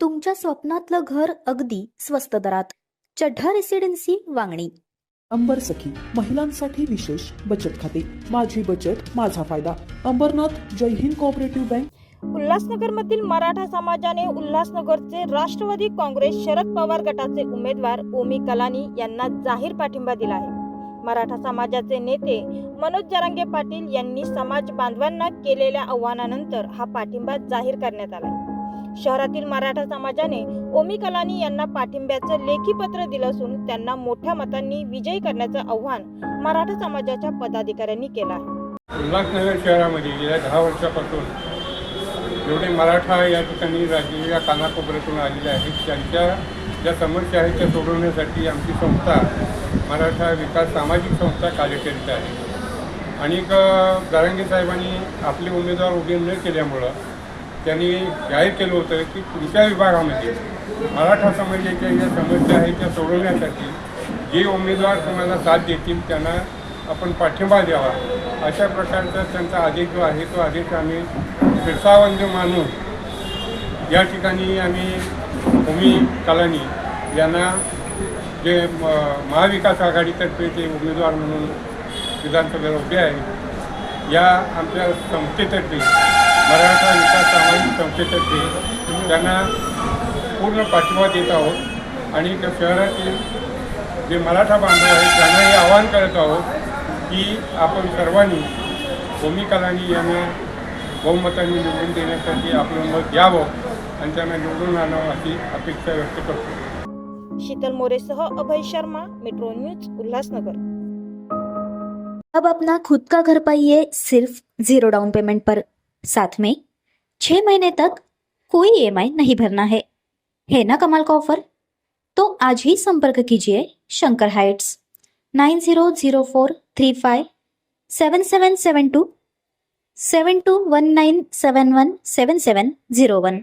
तुमच्या स्वप्नातलं घर अगदी स्वस्त दरात. चढ्ढा रेसिडेन्सी वांगणी. अंबर सखी महिलांसाठी विशेष बचत खाते. माझी बचत माझा फायदा. अंबरनाथ जय हिंद कोऑपरेटिव्ह बँक उल्हासनगरमधील मराठा समाजाने उल्हासनगरचे राष्ट्रवादी काँग्रेस शरद पवार गटाचे उमेदवार ओमी कलानी यांना जाहीर पाठिंबा दिला आहे. मराठा समाजाचे नेते मनोज जरांगे पाटील यांनी समाज बांधवांना केलेल्या आव्हानानंतर हा पाठिंबा जाहीर करण्यात आला. शहरातील मराठा समाजाने ओमी कलानी यांना पाठिंब्याचं लेखी पत्र दिलं असून त्यांना मोठ्या मतांनी विजयी करण्याचं आव्हान मराठा समाजाच्या पदाधिकाऱ्यांनी केलं आहे. उल्हासनगर शहरामध्ये गेल्या दहा वर्षापासून जेवढे मराठा या ठिकाणी राजकीय कानाकोपऱ्यातून आलेले आहेत त्यांच्या ज्या समस्या आहेत त्या सोडवण्यासाठी आमची संस्था मराठा विकास सामाजिक संस्था कार्य करीत आहे. आणि दारंगे साहेबांनी आपले उमेदवार उभे न केल्यामुळं त्यांनी जाहीर केलं होतं की तुमच्या विभागामध्ये मराठा समाजाच्या ज्या समस्या आहेत त्या सोडवण्यासाठी जे उमेदवार तुम्हाला साथ देतील त्यांना आपण पाठिंबा द्यावा. अशा प्रकारचा त्यांचा आदेश जो आहे तो आदेश आम्ही फिरसावंद मानून या ठिकाणी आम्ही भूमी कलानी यांना जे म महाविकास आघाडीतर्फे ते उमेदवार म्हणून विधानसभेला उभे आहे या आमच्या संस्थेतर्फे मराठा विकास सामाजिक संस्थेतर्फे त्यांना पूर्ण पाठिंबा देत आहोत आणि त्या शहरातील जे मराठा बांधव आहेत त्यांनाही आवाहन करत आहोत की आपण सर्वांनी भूमिकालानी यांना बहुमतांनी निवडून देण्यासाठी आपलं मत द्यावं आणि त्यांना निवडून आणावं अशी अपेक्षा व्यक्त करतो. शीतल मोरेसह अभय शर्मा मेट्रो न्यूज उल्हासनगर. अब अपना खुद का घर पाइए सिर्फ जीरो डाउन पेमेंट पर। साथ में छह महीने तक कोई ईएमआई नहीं भरना है। है ना कमाल का ऑफर तो आज ही संपर्क कीजिए Shankar heights. Nine zero zero four three five seven seven seven two seven two one nine seven one seven seven zero one.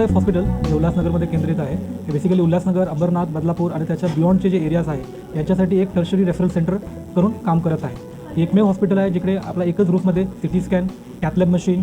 Life hospital जे उल्हासनगरमध्ये केंद्रित आहे. हे बेसिकली उल्हासनगर अंबरनाथ बदलापूर आणि त्याच्या बियॉन्डचे जे एरियाज आहे यांच्यासाठी एक टर्शरी रेफरल सेंटर करून काम करत आहे. एकमेव हॉस्पिटल आहे जिकडे आपला एकच रूफमध्ये CT scan cath lab machine